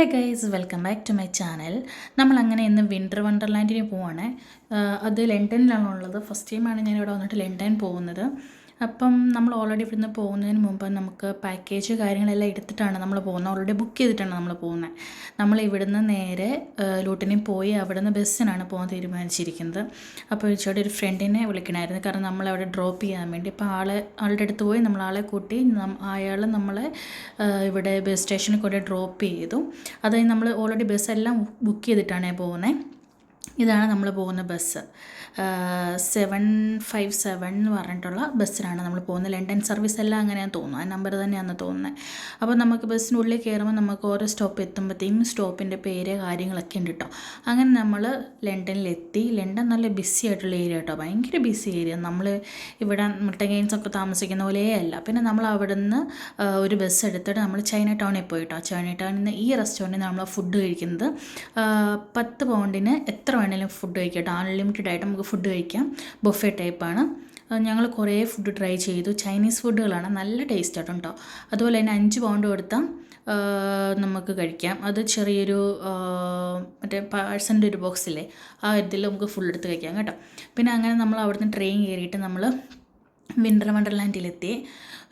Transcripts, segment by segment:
Hi guys welcome back to my channel നമ്മൾ അങ്ങനെ ഇന്ന് വിന്റർ വണ്ടർലാൻഡിന് പോവുകയാണ് അത് ലണ്ടനിലാണ് ഉള്ളത് ഫസ്റ്റ് ടൈമാണ് ഞാൻ ഇവിടെ വന്നിട്ട് ലണ്ടൻ പോകുന്നത്. അപ്പം നമ്മൾ ഓൾറെഡി ഇവിടുന്ന് പോകുന്നതിന് മുമ്പ് നമുക്ക് പാക്കേജ് കാര്യങ്ങളെല്ലാം എടുത്തിട്ടാണ് നമ്മൾ പോകുന്നത്. ഓൾറെഡി ബുക്ക് ചെയ്തിട്ടാണ് നമ്മൾ പോകുന്നത്. നമ്മൾ ഇവിടുന്ന് നേരെ ലൂട്ടിനി പോയി അവിടുന്ന് ബസ്സിനാണ് പോകാൻ തീരുമാനിച്ചിരിക്കുന്നത്. അപ്പോൾ ചേട്ടൻ ഒരു ഫ്രണ്ടിനെ വിളിക്കണമായിരുന്നു. കാരണം നമ്മളവിടെ ഡ്രോപ്പ് ചെയ്യാൻ വേണ്ടി. അപ്പോൾ ആളെ ആളുടെ അടുത്ത് പോയി നമ്മൾ ആളെ കൂട്ടി അയാൾ നമ്മളെ ഇവിടെ ബസ് സ്റ്റേഷനിൽ കൂടെ ഡ്രോപ്പ് ചെയ്തു. അതായത് നമ്മൾ ഓൾറെഡി ബസ്സെല്ലാം ബുക്ക് ചെയ്തിട്ടാണ് പോകുന്നത്. ഇതാണ് നമ്മൾ പോകുന്ന ബസ്. സെവൻ ഫൈവ് സെവൻ എന്ന് പറഞ്ഞിട്ടുള്ള ബസ്സിലാണ് നമ്മൾ പോകുന്നത്. ലണ്ടൻ സർവീസ് എല്ലാം അങ്ങനെയാണ് തോന്നുന്നത് ആ നമ്പർ തന്നെയാണെന്ന് തോന്നുന്നത് അപ്പോൾ നമുക്ക് ബസ്സിനുള്ളിൽ കയറുമ്പോൾ നമുക്ക് ഓരോ സ്റ്റോപ്പ് എത്തുമ്പോഴത്തേക്കും സ്റ്റോപ്പിന്റെ പേര് കാര്യങ്ങളൊക്കെ ഉണ്ട് കേട്ടോ അങ്ങനെ നമ്മൾ ലണ്ടനിലെത്തി ലണ്ടൻ നല്ല ബിസി ആയിട്ടുള്ള ഏരിയ കേട്ടോ ഭയങ്കര ബിസി ഏരിയ നമ്മൾ ഇവിടെ മുട്ടഗെയിൻസ് ഒക്കെ താമസിക്കുന്ന പോലെ അല്ല. പിന്നെ നമ്മൾ അവിടെ നിന്ന് ഒരു ബസ് എടുത്തിട്ട് നമ്മൾ ചൈന ടൗണിൽ പോയിട്ടോ ചൈന ടൗണിൽ നിന്ന് ഈ റെസ്റ്റോറന്റിൽ നമ്മൾ ഫുഡ് കഴിക്കുന്നത്. പത്ത് പൗണ്ടിന് എത്ര വേണേലും ഫുഡ് കഴിക്കാം കേട്ടോ അൺലിമിറ്റഡ് ആയിട്ട് നമുക്ക് ഫുഡ് കഴിക്കാം. ബൊഫെ ടൈപ്പാണ് ഞങ്ങൾ കുറേ ഫുഡ് ട്രൈ ചെയ്തു. ചൈനീസ് ഫുഡുകളാണ് നല്ല ടേസ്റ്റ് ആട്ടോ കേട്ടോ അതുപോലെ തന്നെ അഞ്ച് പൗണ്ട് കൊടുത്താൽ നമുക്ക് കഴിക്കാം. അത് ചെറിയൊരു മറ്റേ പാഴ്സന്റെ ഒരു ബോക്സില്ലേ ആ ഇതിൽ നമുക്ക് ഫുൾ എടുത്ത് കഴിക്കാം കേട്ടോ. പിന്നെ അങ്ങനെ നമ്മൾ അവിടുന്ന് ട്രെയിൻ കയറിയിട്ട് നമ്മൾ വിന്റർ വണ്ടർലാൻഡിലെത്തി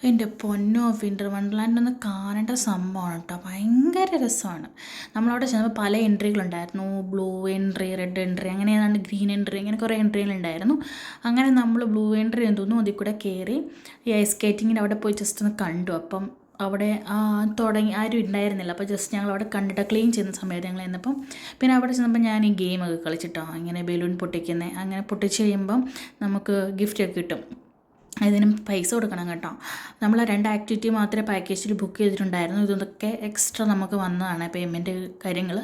എന്റെ പൊന്നോ വിന്റർ വണ്ടർലാൻഡ് ഒന്ന് കാണേണ്ട സംഭവമാണ് കേട്ടോ ഭയങ്കര രസമാണ്. നമ്മളവിടെ ചെന്നപ്പോൾ പല എൻട്രികളുണ്ടായിരുന്നു ബ്ലൂ എൻട്രി റെഡ് എൻട്രി അങ്ങനെ ഏതാണ്ട് ഗ്രീൻ എൻട്രി അങ്ങനെ കുറേ എൻട്രികളുണ്ടായിരുന്നു അങ്ങനെ നമ്മൾ ബ്ലൂ എൻട്രി എന്ന് തോന്നുന്നു അതിൽ കൂടെ കയറി ഈ ഐസ് സ്കേറ്റിങ്ങിന്റെ അവിടെ പോയി ജസ്റ്റ് ഒന്ന് കണ്ടു. അപ്പം അവിടെ തുടങ്ങി ആരും ഉണ്ടായിരുന്നില്ല. അപ്പോൾ ജസ്റ്റ് ഞങ്ങൾ അവിടെ കണ്ടിട്ട് ക്ലീൻ ചെയ്യുന്ന സമയത്ത് ഞങ്ങൾ ചെന്നപ്പം പിന്നെ അവിടെ ചെന്നപ്പോൾ ഞാൻ ഈ ഗെയിമൊക്കെ കളിച്ചിട്ടോ. ഇങ്ങനെ ബലൂൺ പൊട്ടിക്കുന്നത് അങ്ങനെ പൊട്ടിച്ച് കഴിയുമ്പം നമുക്ക് ഗിഫ്റ്റൊക്കെ കിട്ടും. ഇതിനും പൈസ കൊടുക്കണം കേട്ടോ. നമ്മൾ രണ്ട് ആക്ടിവിറ്റി മാത്രമേ പാക്കേജിൽ ബുക്ക് ചെയ്തിട്ടുണ്ടായിരുന്നു. ഇതൊക്കെ എക്സ്ട്രാ നമുക്ക് വന്നതാണ് പേയ്മെന്റ് കാര്യങ്ങൾ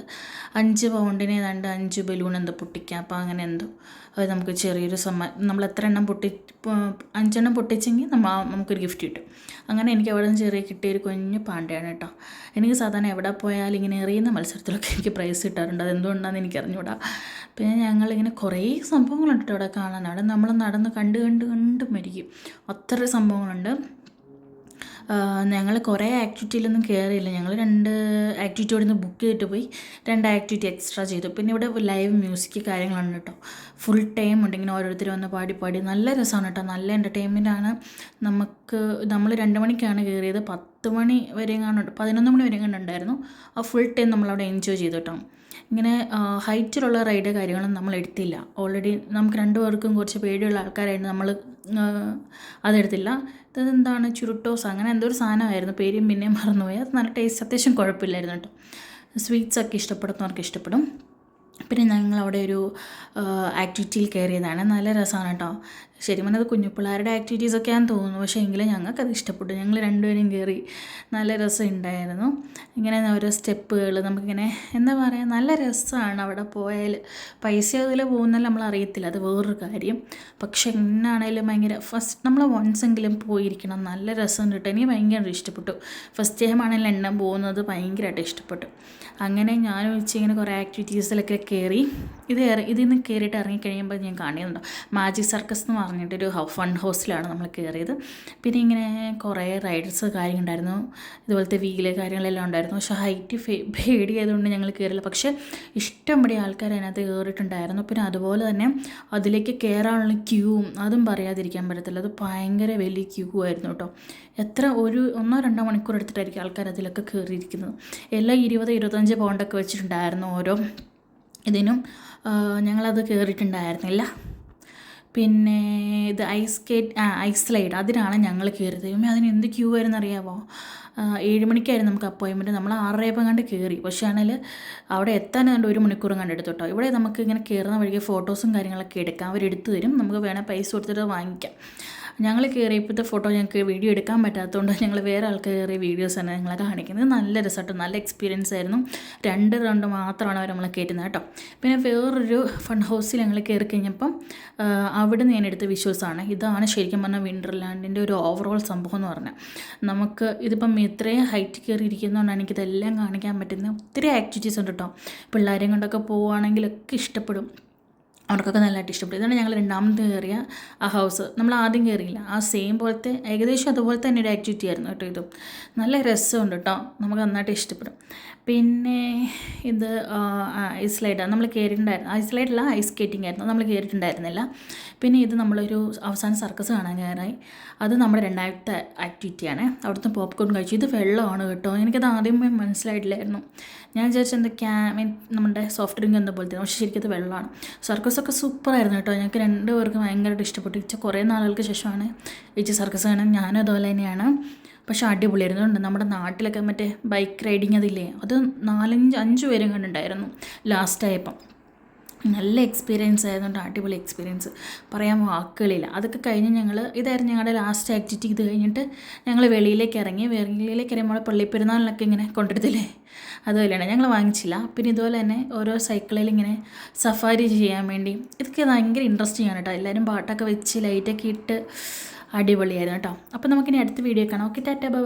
അഞ്ച് പൗണ്ടിന് ഏതാണ്ട് അഞ്ച് ബലൂൺ എന്തോ പൊട്ടിക്കാം. അപ്പോൾ അങ്ങനെ എന്തോ. അത് നമുക്ക് ചെറിയൊരു സമ്മ നമ്മൾ എത്ര എണ്ണം പൊട്ടി അഞ്ചെണ്ണം പൊട്ടിച്ചെങ്കിൽ നമ്മൾ നമുക്കൊരു ഗിഫ്റ്റ് കിട്ടും. അങ്ങനെ എനിക്ക് അവിടെ നിന്ന് ചെറിയ കിട്ടിയൊരു കുഞ്ഞു പാണ്ടയാണ് കേട്ടോ. എനിക്ക് സാധാരണ എവിടെ പോയാലും ഇങ്ങനെ എറിയുന്ന മത്സരത്തിലൊക്കെ എനിക്ക് പ്രൈസ് കിട്ടാറുണ്ട്. അതെന്തുകൊണ്ടാണെന്ന് എനിക്ക് അറിഞ്ഞൂടാ പിന്നെ ഞങ്ങളിങ്ങനെ കുറേ സംഭവങ്ങളുണ്ട് അവിടെ കാണാൻ. അവിടെ നമ്മൾ നടന്ന് കണ്ട് കണ്ട് കണ്ട് മരിക്കും. അത്ര സംഭവങ്ങളുണ്ട്. ഞങ്ങൾ കുറേ ആക്ടിവിറ്റിയിലൊന്നും കയറിയില്ല ഞങ്ങൾ രണ്ട് ആക്ടിവിറ്റി ഇവിടെ നിന്ന് ബുക്ക് ചെയ്തിട്ട് പോയി. രണ്ട് ആക്ടിവിറ്റി എക്സ്ട്രാ ചെയ്തു. പിന്നെ ഇവിടെ ലൈവ് മ്യൂസിക് കാര്യങ്ങളാണ് കേട്ടോ. ഫുൾ ടൈം ഉണ്ട്. ഇങ്ങനെ ഓരോരുത്തർ വന്ന് പാടി പാടി. നല്ല രസമാണ് കേട്ടോ. നല്ല എന്റർടൈൻമെന്റ് ആണ്. നമുക്ക് നമ്മൾ രണ്ട് മണിക്കാണ് കയറിയത് പത്ത് മണി വരെ കാണുന്നുണ്ട്. പതിനൊന്ന് മണി വരെ കണ്ടുണ്ടായിരുന്നു ആ ഫുൾ ടൈം നമ്മളവിടെ എൻജോയ് ചെയ്തു കേട്ടോ. ഇങ്ങനെ ഹൈറ്റിലുള്ള റൈഡ് കാര്യങ്ങളൊന്നും നമ്മൾ എടുത്തില്ല. ഓൾറെഡി നമുക്ക് രണ്ടു രണ്ടുപേർക്കും കുറച്ച് പേടിയുള്ള ആൾക്കാരായിട്ട് നമ്മൾ അതെടുത്തില്ല. ഇതെന്താണ് ചുരുട്ടോസ്? അങ്ങനെ എന്തോ ഒരു സാധനമായിരുന്നു. പേരും പിന്നെയും മറന്നുപോയി. അത് നല്ല ടേസ്റ്റ് അത്യാവശ്യം കുഴപ്പമില്ലായിരുന്നു കേട്ടോ. സ്വീറ്റ്സ് ഒക്കെ ഇഷ്ടപ്പെടുന്നവർക്ക് ഇഷ്ടപ്പെടും. പിന്നെ ഞങ്ങൾ അവിടെ ഒരു ആക്ടിവിറ്റിയിൽ കയറിയതാണ്. നല്ല രസമാണ് കേട്ടോ. ശരിക്കും പറഞ്ഞത് കുഞ്ഞു പിള്ളേരുടെ ആക്ടിവിറ്റീസ് ഒക്കെയാണെന്ന് തോന്നുന്നു. പക്ഷേ എങ്കിലും ഞങ്ങൾക്കത് ഇഷ്ടപ്പെട്ടു. ഞങ്ങൾ രണ്ടുപേരും കയറി നല്ല രസം ഉണ്ടായിരുന്നു ഇങ്ങനെ ഓരോ സ്റ്റെപ്പുകൾ നമുക്കിങ്ങനെ എന്താ പറയുക നല്ല രസമാണ് അവിടെ പോയാൽ പൈസ അതിൽ പോകുന്നല്ല നമ്മൾ അറിയത്തില്ല. അത് വേറൊരു കാര്യം. പക്ഷെ എന്നാണേലും ഭയങ്കര ഫസ്റ്റ് നമ്മൾ വൺസ് എങ്കിലും പോയിരിക്കണം. നല്ല രസം കിട്ടും. എനിക്ക് ഭയങ്കര ഇഷ്ടപ്പെട്ടു. ഫസ്റ്റ് ടൈം ആണെങ്കിലും എണ്ണം പോകുന്നത് ഭയങ്കരമായിട്ട് ഇഷ്ടപ്പെട്ടു. അങ്ങനെ ഞാനും വെച്ച് ഇങ്ങനെ കുറേ ആക്ടിവിറ്റീസിലൊക്കെ കയറി ഇത് ഇതിൽ നിന്ന് കയറിയിട്ട് ഇറങ്ങിക്കഴിയുമ്പോൾ ഞാൻ കാണിയതുണ്ടോ മാജിക് സർക്കസ് എന്ന് പറഞ്ഞിട്ടൊരു ഫൺ ഹൗസിലാണ് നമ്മൾ കയറിയത്. പിന്നെ ഇങ്ങനെ കുറേ റൈഡേഴ്സ് കാര്യങ്ങളുണ്ടായിരുന്നു ഇതുപോലത്തെ വീൽ കാര്യങ്ങളെല്ലാം ഉണ്ടായിരുന്നു. പക്ഷേ ഹൈറ്റ് പേടിയായതുകൊണ്ട് ഞങ്ങൾ കയറില്ല. പക്ഷേ ഇഷ്ടംപടി ആൾക്കാർ അതിനകത്ത് കയറിയിട്ടുണ്ടായിരുന്നു. പിന്നെ അതുപോലെ തന്നെ അതിലേക്ക് കയറാനുള്ള ക്യൂവും അതും പറയാതിരിക്കാൻ പറ്റത്തില്ല. അത് ഭയങ്കര വലിയ ക്യൂ ആയിരുന്നു കേട്ടോ. എത്ര ഒരു ഒന്നോ രണ്ടോ മണിക്കൂർ എടുത്തിട്ടായിരിക്കും ആൾക്കാർ അതിലൊക്കെ കയറിയിരിക്കുന്നത്. എല്ലാം ഇരുപത് ഇരുപത്തഞ്ച് പൗണ്ടൊക്കെ വെച്ചിട്ടുണ്ടായിരുന്നു ഓരോ ഇതിനും ഞങ്ങളത് കയറിയിട്ടുണ്ടായിരുന്നില്ല പിന്നെ ഇത് ഐസ് സ്കേറ്റ് ആ ഐസ് സ്ലൈഡ് അതിനാണ് ഞങ്ങൾ കയറിയത് പിന്നെ അതിന് എന്ത് ക്യൂ ആയിരുന്നു അറിയാമോ ഏഴ് മണിക്കായിരുന്നു നമുക്ക് അപ്പോയിൻമെന്റ്. നമ്മൾ ആറരയപ്പം കണ്ട് കയറി പക്ഷേ ആണെങ്കിൽ അവിടെ എത്താൻ കണ്ട് ഒരു മണിക്കൂറും കണ്ട് കേട്ടോ. ഇവിടെ നമുക്ക് ഇങ്ങനെ കയറുന്ന വഴിക്ക് ഫോട്ടോസും കാര്യങ്ങളൊക്കെ എടുക്കാം. അവരെടുത്ത് തരും. നമുക്ക് വേണേൽ പൈസ കൊടുത്തിട്ട് വാങ്ങിക്കാം. ഞങ്ങൾ കയറിയപ്പോഴത്തെ ഫോട്ടോ ഞങ്ങൾക്ക് വീഡിയോ എടുക്കാൻ പറ്റാത്തതുകൊണ്ട് ഞങ്ങൾ വേറെ ആൾക്ക് കയറിയ വീഡിയോസ് തന്നെ ഞങ്ങളെ കാണിക്കുന്നത്. നല്ല രസമായിട്ട് നല്ല എക്സ്പീരിയൻസ് ആയിരുന്നു. രണ്ട് റൗണ്ട് മാത്രമാണ് അവർ നമ്മളെ കയറ്റുന്നത് കേട്ടോ. പിന്നെ വേറൊരു ഫൺ ഹൗസിൽ ഞങ്ങൾ കയറി കഴിഞ്ഞപ്പം അവിടെ നിന്ന് ഞാൻ എടുത്ത വിഷ്വൽസാണ് ഇതാണ് ശരിക്കും പറഞ്ഞാൽ വിന്റർലാൻഡിന്റെ ഒരു ഓവറോൾ സംഭവം എന്ന് പറഞ്ഞാൽ നമുക്ക് ഇതിപ്പം ഇത്രയും ഹൈറ്റ് കയറി ഇരിക്കുന്നതുകൊണ്ടാണ് എനിക്കിതെല്ലാം കാണിക്കാൻ പറ്റുന്നത്. ഒത്തിരി ആക്ടിവിറ്റീസ് ഉണ്ട് കേട്ടോ. പിള്ളേരെയും കൊണ്ടൊക്കെ പോവുകയാണെങ്കിലൊക്കെ ഇഷ്ടപ്പെടും. അവർക്കൊക്കെ നല്ലതായിട്ട് ഇഷ്ടപ്പെട്ടു. ഇതാണ് ഞങ്ങൾ രണ്ടാമത് കയറിയ ആ ഹൗസ് നമ്മൾ ആദ്യം കയറിയില്ല. ആ സെയിം പോലത്തെ ഏകദേശം അതുപോലെ തന്നെ ഒരു ആക്ടിവിറ്റി ആയിരുന്നു കേട്ടോ ഇതും. നല്ല രസമുണ്ട് കേട്ടോ. നമുക്ക് നന്നായിട്ട് ഇഷ്ടപ്പെടും. പിന്നെ ഇത് ഐസ് സ്ലൈഡ് നമ്മൾ കയറിയിട്ടുണ്ടായിരുന്നു. ഐസ് സ്ലൈഡല്ല ഐസ് സ്കേറ്റിംഗ് ആയിരുന്നു. നമ്മൾ കയറിയിട്ടുണ്ടായിരുന്നില്ല. പിന്നെ ഇത് നമ്മളൊരു അവസാന സർക്കസ് കാണാൻ കയറായി അത് നമ്മുടെ രണ്ടാമത്തെ ആക്ടിവിറ്റിയാണ്. അവിടുത്തെ പോപ്കോൺ കഴിച്ചു. ഇത് വെള്ളമാണ് കേട്ടോ. എനിക്കത് ആദ്യം മനസ്സിലായിട്ടില്ലായിരുന്നു. ഞാൻ വിചാരിച്ചത് എന്താ ക്യാ മീൻ നമ്മുടെ സോഫ്റ്റ് ഡ്രിങ്ക് എന്ന പോലത്തെ പക്ഷേ ശരിക്കും അത് വെള്ളമാണ്. സർക്കസൊക്കെ സൂപ്പറായിരുന്നു കേട്ടോ. ഞങ്ങൾക്ക് രണ്ട് പേർക്ക് ഭയങ്കരമായിട്ട് ഇഷ്ടപ്പെട്ടു. ഇച്ച കുറേ നാളുകൾക്ക് ശേഷമാണ് ഇച്ച സർക്കസ് കാണാൻ. ഞാനും അതുപോലെ തന്നെയാണ്. പക്ഷേ അടിപൊളിയായിരുന്നു. ഉണ്ട് നമ്മുടെ നാട്ടിലൊക്കെ മറ്റേ ബൈക്ക് റൈഡിങ് അതില്ലേ? അത് നാലഞ്ച് അഞ്ച് പേരും കണ്ടുണ്ടായിരുന്നു ലാസ്റ്റ് ആയപ്പം. നല്ല എക്സ്പീരിയൻസ് ആയതുകൊണ്ട് അടിപൊളി എക്സ്പീരിയൻസ് പറയാൻ വാക്കുകളില്ല. അതൊക്കെ കഴിഞ്ഞ് ഞങ്ങൾ ഇതായിരുന്നു ഞങ്ങളുടെ ലാസ്റ്റ് ആക്ടിവിറ്റി ഇത് കഴിഞ്ഞിട്ട് ഞങ്ങൾ വെളിയിലേക്ക് ഇറങ്ങി. വെളിയിലേക്ക് ഇറങ്ങി നമ്മളെ ഇങ്ങനെ കൊണ്ടെടുത്തില്ലേ? അതുപോലെയാണ് ഞങ്ങൾ വാങ്ങിച്ചില്ല. പിന്നെ ഇതുപോലെ തന്നെ ഓരോ സൈക്കിളിൽ ഇങ്ങനെ സഫാരി ചെയ്യാൻ വേണ്ടി. ഇതൊക്കെ ഭയങ്കര ഇൻട്രസ്റ്റിംഗ് ആണ് കേട്ടോ. എല്ലാവരും പാട്ടൊക്കെ വെച്ച് ലൈറ്റൊക്കെ ഇട്ട് അടിപൊളിയായിരുന്നു കേട്ടോ. അപ്പോൾ നമുക്കിനി അടുത്ത വീഡിയോ കാണാം. Okay Tata by